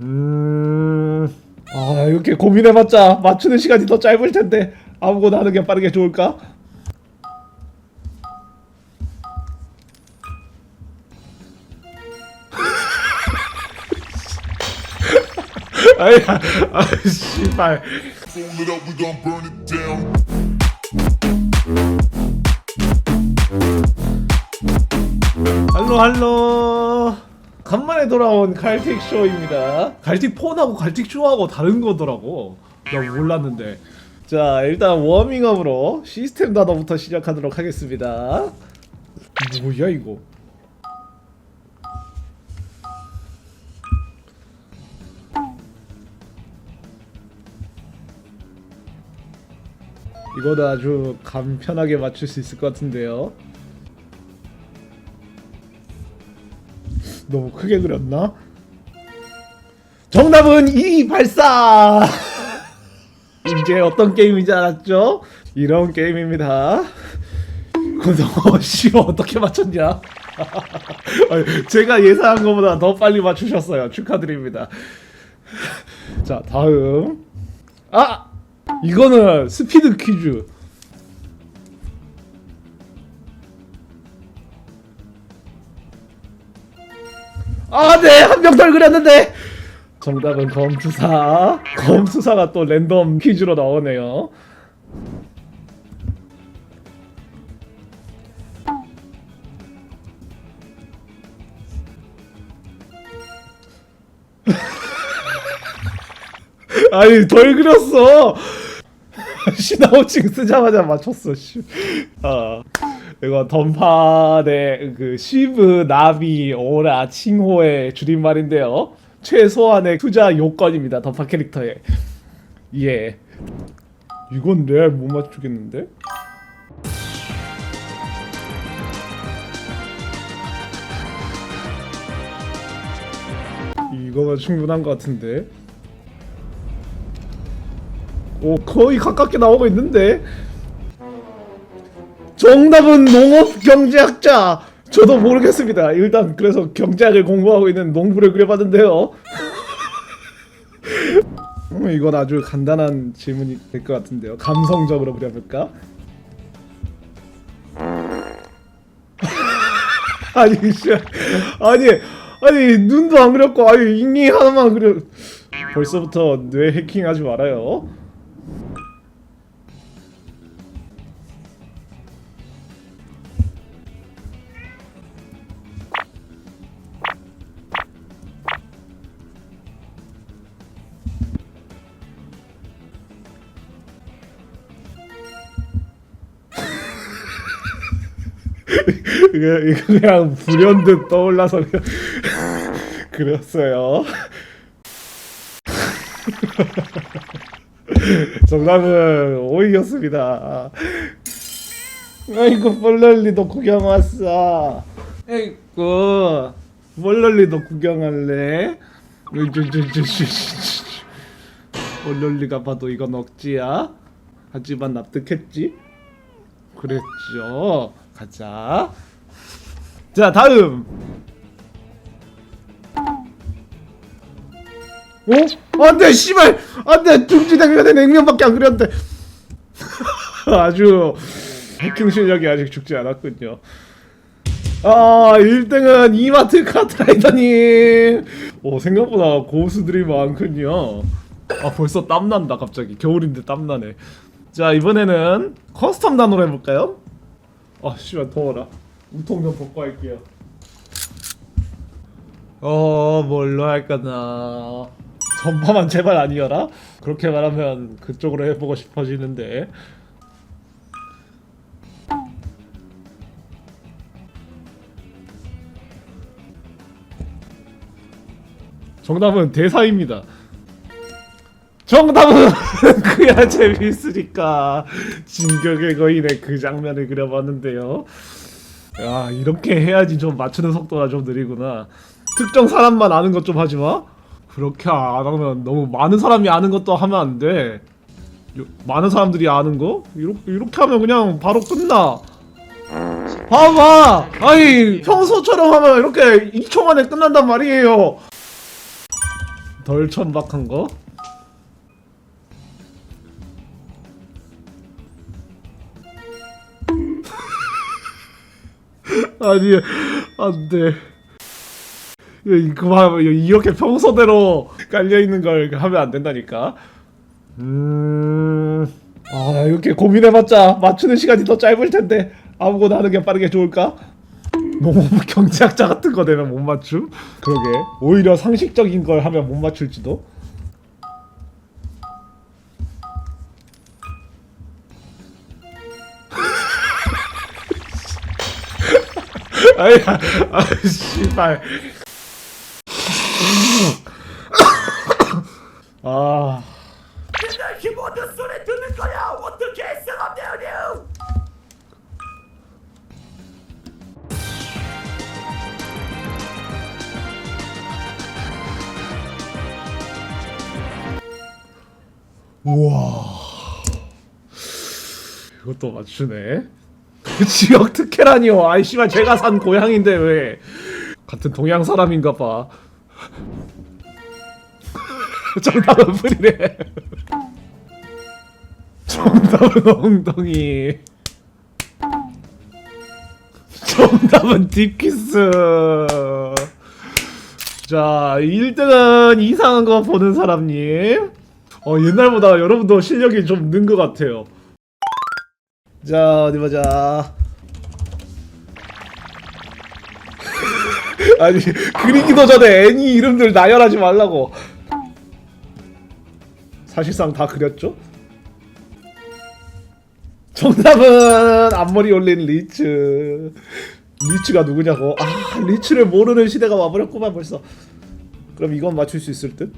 음... 아 이렇게 고민해봤자 맞추는 시간이 더 짧을 텐데 아무거나 하는 게 빠르게 좋을까? 아이, 아, 씨발. 할로 할로 간만에 돌아온 갈틱 쇼입니다. 갈틱 폰하고 갈틱 쇼하고 다른 거더라고. 나 몰랐는데. 자 일단 워밍업으로 시스템 단어부터 시작하도록 하겠습니다. 뭐야 이거? 이거도 아주 간편하게 맞출 수 있을 것 같은데요 너무 크게 그렸나? 정답은 이 발사! 이제 어떤 게임인지 알았죠? 이런 게임입니다. 그거 쉬워 어떻게 맞췄냐? 제가 예상한 것보다 더 빨리 맞추셨어요. 축하드립니다. 자 다음 아 이거는 스피드 퀴즈. 아, 네, 한 명 덜 그렸는데. 정답은 검투사. 검투사가 또 랜덤 퀴즈로 나오네요. 아니, 덜 그렸어. 시나우칭 쓰자마자 맞췄어. 씨. 아. 이거 던파의 그 시브 나비 오라 칭호의 줄임말인데요. 최소한의 투자 요건입니다. 던파 캐릭터에. 예. 이건 레알 못 맞추겠는데? 이거가 충분한 것 같은데. 오 거의 가깝게 나오고 있는데. 정답은 농업 경제학자. 저도 모르겠습니다. 일단 그래서 경제학을 공부하고 있는 농부를 그려봤는데요. 음, 이건 아주 간단한 질문이 될 것 같은데요. 감성적으로 그려볼까? 아니 씨, 아니 아니 눈도 안 그렸고 아니 잉이 하나만 그려. 벌써부터 뇌 해킹하지 말아요. 이거, 그냥 불현듯 떠올라서 그냥 그렸어요. 정답은 오이였습니다. 아이고 볼럴리도 구경 왔어. 아이고 볼럴리도 구경할래? 볼럴리가 봐도 이건 억지야. 하지만 납득했지? 그랬죠. 가자. 자, 다음. 어? 안돼, 씨발, 안돼. 중지되면 냉면밖에 안 그렸는데. 아주 해킹 실력이 아직 죽지 않았군요. 아, 1등은 이마트 카트라이더님. 오, 생각보다 고수들이 많군요. 아, 벌써 땀난다, 갑자기. 겨울인데 땀나네. 자, 이번에는 커스텀 단어로 해볼까요? 아, 씨발, 더워라. 우통 좀 벗고 할게요. 어, 뭘로 할까나. 전파만 제발 아니어라? 그렇게 말하면 그쪽으로 해보고 싶어지는데. 정답은 대사입니다. 정답은 그야 재미있으니까 진격의 거인의 그 장면을 그려봤는데요. 야 이렇게 해야지 좀 맞추는 속도가 좀 느리구나. 특정 사람만 아는 것 좀 하지 마. 그렇게 안 하면 너무 많은 사람이 아는 것도 하면 안 돼. 요- 많은 사람들이 아는 거 이렇게 이렇게 하면 그냥 바로 끝나. 봐봐. 아니 평소처럼 하면 이렇게 2초 만에 끝난단 말이에요. 덜 천박한 거? 아니 안돼 그만 이렇게 평소대로 깔려 있는 걸 하면 안 된다니까. 음, 아 이렇게 고민해봤자 맞추는 시간이 더 짧을 텐데 아무거나 하는 게 빠르게 좋을까? 너무 경제학자 같은 거 되면 못 맞춤? 그러게 오히려 상식적인 걸 하면 못 맞출지도. 아이, 아, 씨발. 아, 내가 키보드 소리 듣는 거야 어떻게 생각되냐 우와. 이것도 맞추네. 지역 특혜라니요. 아이 씨발 제가 산 고향인데 왜 같은 동양 사람인가 봐. 정답은 풀이래. 정답은 엉덩이. 정답은 딥키스. 자, 1등은 이상한 거 보는 사람님. 어, 옛날보다 여러분도 실력이 좀 는 것 같아요. 자, 어디 보자. 아니, 그리기도 전에 애니 이름들 나열하지 말라고. 사실상 다 그렸죠? 정답은 앞머리 올린 리츠. 리츠가 누구냐고. 아, 리츠를 모르는 시대가 와버렸구만 벌써. 그럼 이건 맞출 수 있을 듯?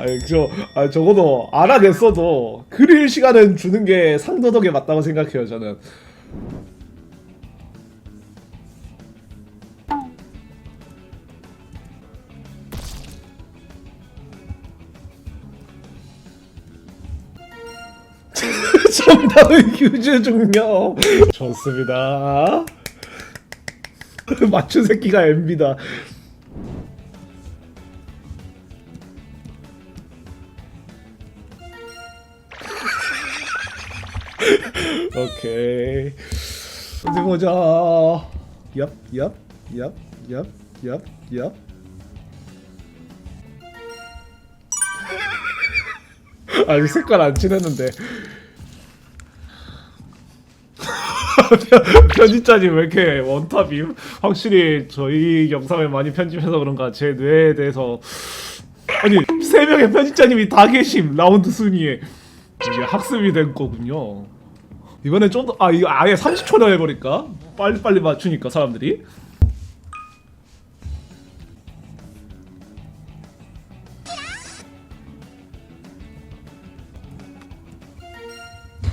아니 저 아, 적어도 알아냈어도 그릴 시간은 주는 게 상도덕에 맞다고 생각해요 저는. 정답은 유주 중력. 좋습니다. 맞춘 새끼가 엠비다. 오케이. 어디 보자. 얍, 얍, 얍, 얍, 얍, 얍. 아직 색깔 안 칠했는데. 편집자님 왜 이렇게 원탑임? 확실히 저희 영상을 많이 편집해서 그런가 제 뇌에 대해서 아니 세 명의 편집자님이 다 계심 라운드 순위에 이게 학습이 된 거군요. 이번에 좀더 아 이거 아예 30초나 해버릴까? 빨리 빨리 맞추니까 사람들이.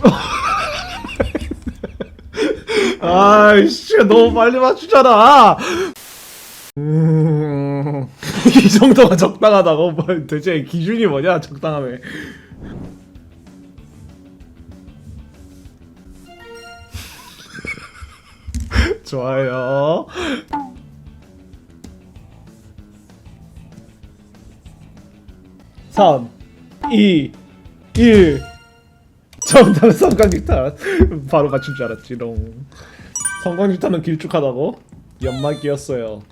아이씨 너무 빨리 맞추잖아. 음, 이 정도가 적당하다고 뭐 대체 기준이 뭐냐 적당함에. 좋아요. 삼, 이, 일. 정답 성광유탄. 바로 맞출 줄 알았지 롱. 성광유탄은 길쭉하다고? 연막이었어요.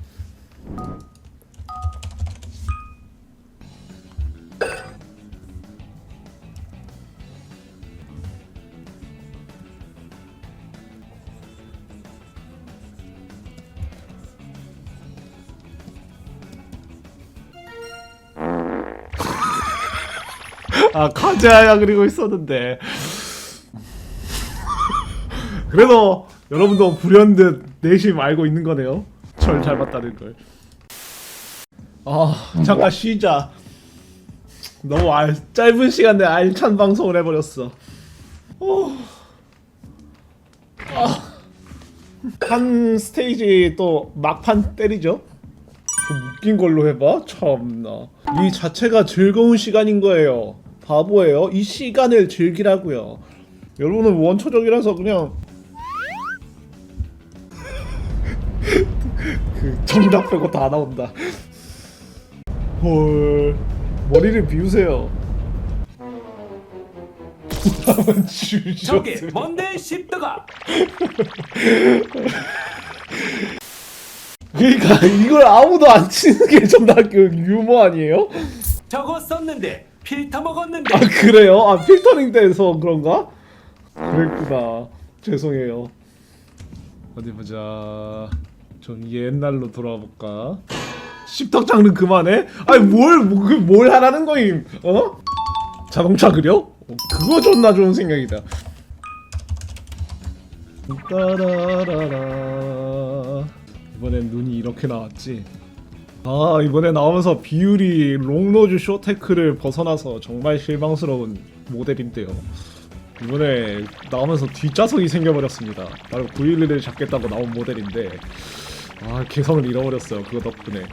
아 카즈아야 그리고 있었는데. 그래도 여러분도 불현듯 내심 알고 있는 거네요. 절잘 봤다는 걸아 잠깐 쉬자. 너무 알, 짧은 시간에 알찬 방송을 해버렸어. 어. 아. 한 스테이지 또 막판 때리죠? 좀 웃긴 걸로 해봐 참나. 이 자체가 즐거운 시간인 거예요 바보예요 이 시간을 즐기라고요 여러분은 원초적이라서 그냥 그 정답 빼고 다 나온다. 헐 머리를 비우세요. 저게 뭔데 십드가 그러니까 이걸 아무도 안 치는 게 전학교 유머 아니에요? 저거 썼는데 필터 먹었는데 아 그래요? 아 필터링 돼서 그런가? 그랬구나. 죄송해요. 어디 보자. 좀 옛날로 돌아볼까? 십덕장은 그만해? 아니 뭘, 뭐, 그뭘 하라는 거임? 어? 자동차 그려? 어, 그거 존나 좋은 생각이다. 따라라라. 이번엔 눈이 이렇게 나왔지. 아 이번에 나오면서 비율이 롱로즈 쇼테크를 벗어나서 정말 실망스러운 모델인데요. 이번에 나오면서 뒷좌석이 생겨버렸습니다. 바로 911을 잡겠다고 나온 모델인데 아 개성을 잃어버렸어요. 그거 덕분에.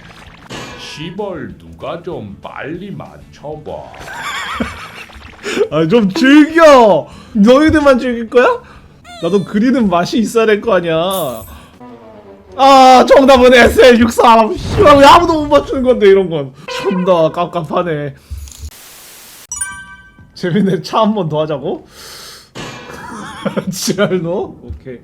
시벌 누가 좀 빨리 맞춰봐. 아 좀 즐겨. 너희들만 즐길 거야? 나도 그리는 맛이 있어야 될 거 아니야. 아 정답은 SL63. 씨발 왜 아무도 못 맞추는 건데 이런 건. 존나 깝깝하네. 재밌네 차 한 번 더 하자고? 지랄노? 오케이.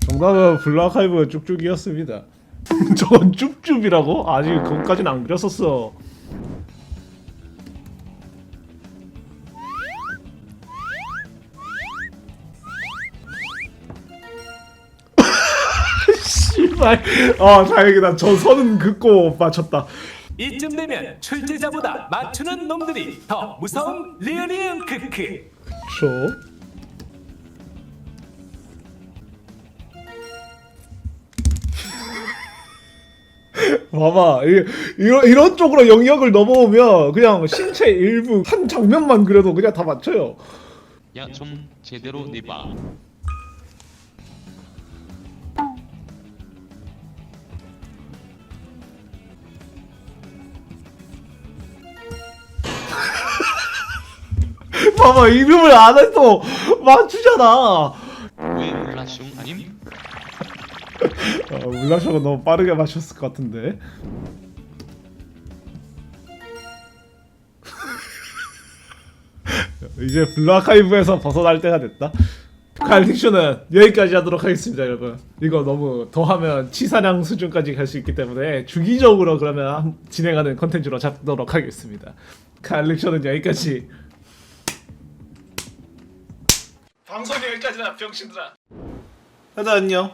정답은 블락하이브 쭉쭉이었습니다. 저건 쭈쭈이라고? 아직 그것까지는 안 그렸었어. 씨발. 아 다행이다. 저 선은 긋고 맞췄다. 이쯤 되면 출제자보다 맞추는 놈들이 더 무서운 리얼리언 크크 저. 봐봐 이, 이런 이런 쪽으로 영역을 넘어오면 그냥 신체 일부 한 장면만 그려도 그냥 다 맞춰요. 야 좀 제대로 내봐 봐봐 이름을 안 해도 맞추잖아. 아님? 아, 울라쇼가 너무 빠르게 맞췄을 것 같은데. 이제 블루아카이브에서 벗어날 때가 됐다. 칼릭쇼는 여기까지 하도록 하겠습니다, 여러분. 이거 너무 더하면 치사량 수준까지 갈 수 있기 때문에 주기적으로 그러면 한- 진행하는 컨텐츠로 잡도록 하겠습니다. 칼릭쇼는 여기까지. 방송 여기까지나 병신들아. 다들 안녕.